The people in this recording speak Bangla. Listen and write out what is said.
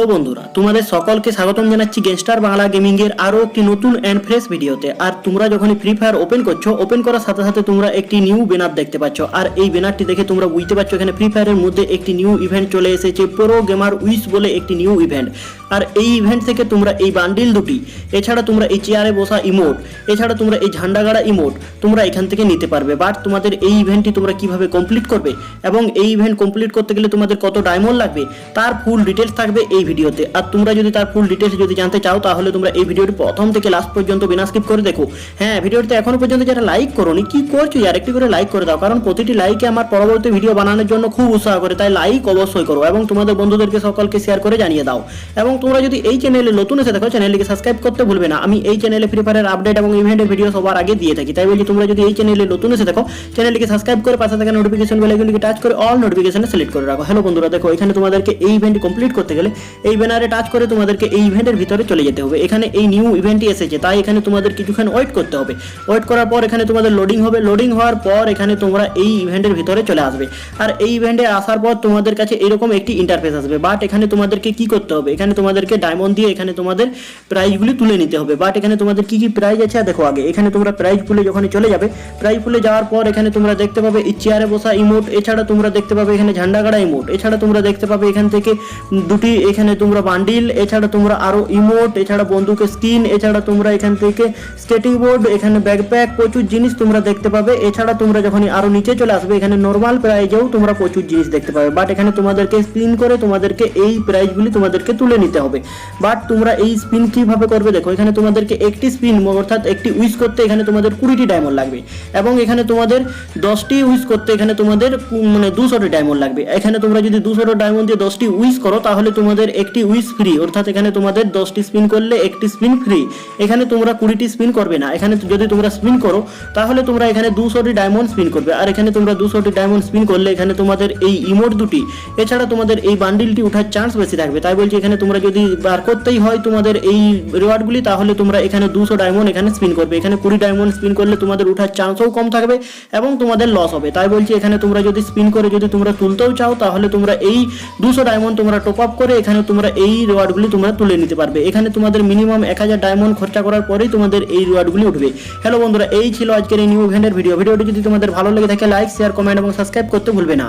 হ্যালো বন্ধুরা, তোমাদের সকলকে স্বাগতম জানাচ্ছি গেস্টার বাংলা গেমিং এর আরও একটি নতুন অ্যান্ড ফ্রেশ ভিডিওতে আর তোমরা যখনই ফ্রি ফায়ার ওপেন করছ ওপেন করার সাথে সাথে তোমরা একটি নিউ ব্যানার দেখতে পাচ্ছ। আর এই ব্যানারটি দেখে তোমরা বুঝতে পারছ এখানে ফ্রি ফায়ারের মধ্যে একটি নিউ ইভেন্ট চলে এসেছে প্রো গেমার উইস বলে একটি নিউ ইভেন্ট আর এই ইভেন্ট থেকে তোমরা এই বান্ডিল দুটি, এছাড়া তোমরা এই চেয়ারে বসা ইমোট এছাড়া তোমরা এই ঝান্ডা গাড়া ইমোট তোমরা এখান থেকে নিতে পারবে। বাট তোমাদের এই ইভেন্টটি তোমরা কীভাবে কমপ্লিট করবে, এবং এই ইভেন্ট কমপ্লিট করতে গেলে তোমাদের কত ডায়মন্ড লাগবে, তার ফুল ডিটেলস থাকবে এই ভিডিওতে। আর তোমরা যদি তার ফুল ডিটেলস যদি জানতে চাও, তাহলে তোমরা এই ভিডিওটি প্রথম থেকে লাস্ট পর্যন্ত বিনা স্কিপ করে দেখো। হ্যাঁ ভিডিওতে এখনও পর্যন্ত যারা লাইক করোনি, কি করছ আর একটি করে লাইক করে দাও, কারণ প্রতিটি লাইকে আমার পরবর্তী ভিডিও বানানোর জন্য খুব উৎসাহ করে, তাই লাইক অবশ্যই করো এবং তোমাদের বন্ধুদেরকে সকলকে শেয়ার করে জানিয়ে দাও। এবং তোমরা যদি এই চ্যানেলে নতুন এসে দেখো চ্যানেলটিকে সাবস্ক্রাইব করতে ভুলবে না। আমি এই চ্যানেলে ফ্রি ফায়ারের আপডেট এবং ইভেন্টের ভিডিও সবার আগে দিয়ে থাকি। তাই বলি তোমরা যদি এই চ্যানেলে নতুন এসে দেখো চ্যানেলটিকে সাবস্ক্রাইব করে পাশে থাকা নোটিফিকেশন বেলাইকনটিকে টাচ করে অল নোটিফিকেশনে সিলেক্ট করে রাখো। হ্যালো বন্ধুরা, দেখো, এখানে তোমাদেরকে এই ইভেন্ট কমপ্লিট করতে গেলে এই ব্যানারে টাচ করে তোমাদেরকে এই ইভেন্টের ভিতরে চলে যেতে হবে। এখানে এই নিউ ইভেন্টটি এসেছে, তাই এখানে তোমাদের কিছুক্ষণ ওয়েট করতে হবে। ওয়েট করার পর এখানে তোমাদের লোডিং হবে। লোডিং হওয়ার পর এখানে তোমরা এই ইভেন্টের ভিতরে চলে আসবে। আর এই ইভেন্টে আসার পর তোমাদের কাছে এরকম একটি ইন্টারফেস আসবে। বাট এখানে তোমাদেরকে কি করতে হবে? এখানে তোমাদেরকে ডায়মন্ড দিয়ে এখানে তোমাদের প্রাইজগুলি তুলে নিতে হবে। বাট এখানে তোমাদের কি কি প্রাইজ আছে? দেখো আগে, এখানে তোমরা প্রাইজ পুলে যখন চলে যাবে প্রাইজ পুলে যাওয়ার পর এখানে তোমরা দেখতে পাবে এই চেয়ারে বসা ইমোট এছাড়া তোমরা দেখতে পাবে এখানে ঝান্ডা গাড়া ইমোট এছাড়া তোমরা দেখতে পাবে এখান থেকে দুটি এখানে তোমরা বান্ডিল এছাড়া তোমরা আরও ইমোট এছাড়া বন্দুকের স্কিন এছাড়া তোমরা এখান থেকে স্কেটিং বোর্ড এখানে ব্যাকপ্যাক প্রচুর জিনিস তোমরা দেখতে পাবে। এছাড়া তোমরা যখন আরও নিচে চলে আসবে, এখানে নর্মাল প্রাইজেও তোমরা প্রচুর জিনিস দেখতে পাবে। বাট এখানে তোমাদেরকে স্পিন করে তোমাদেরকে এই প্রাইজগুলি তোমাদেরকে তুলে নিতে হবে। বাট তোমরা এই স্পিন কীভাবে করবে দেখো, এখানে তোমাদেরকে একটি স্পিন অর্থাৎ একটি উইস করতে এখানে তোমাদের কুড়িটি ডায়মন্ড লাগবে। এবং এখানে তোমাদের দশটি উইস করতে এখানে তোমাদের মানে দুশোটি ডায়মন্ড লাগবে। এখানে তোমরা যদি দুশোটা ডায়মন্ড দিয়ে দশটি উইস করো, তাহলে তোমাদের একটি উইস ফ্রি অর্থাৎ এখানে তোমাদের দশটি স্পিন করলে একটি স্পিন ফ্রি এখানে তোমরা কুড়িটি স্পিন করবে না। এখানে যদি তোমরা স্পিন করো, তাহলে তোমরা এখানে দুশোটি ডায়মন্ড স্পিন করবে। আর এখানে তোমরা দুশোটি ডায়মন্ড স্পিন করলে এখানে তোমাদের এই ইমোট দুটি। এছাড়া তোমাদের এই বান্ডিলটি ওঠার চান্স বেশি থাকবে। তাই বলছি এখানে তোমরা যদি বার করতেই হয় তোমাদের এই রিওয়ার্ডগুলি তাহলে তোমরা এখানে দুশো ডায়মন্ড এখানে স্পিন করবে। এখানে কুড়ি ডায়মন্ড স্পিন করলে তোমাদের ওঠার চান্সও কম থাকবে এবং তোমাদের লস হবে। তাই বলছি এখানে তোমরা যদি স্পিন করে যদি তোমরা তুলতেও চাও, তাহলে তোমরা এই দুশো ডায়মন্ড তোমরা টপ আপ করে এখানে তোমরা এই রিওয়ার্ডগুলি তোমরা তুলে নিতে পারবে। এখানে তোমাদের মিনিমাম এক হাজার ডায়মন্ড খরচা করার পরেই তোমাদের এই রিওয়ার্ডগুলি উঠবে। হ্যালো বন্ধুরা, এই ছিল আজকের এই নিউ ইভেন্টের ভিডিও ভিডিওটি যদি তোমাদের ভালো লেগে থাকে লাইক শেয়ার কমেন্ট এবং সাবস্ক্রাইব করতে ভুলবে না।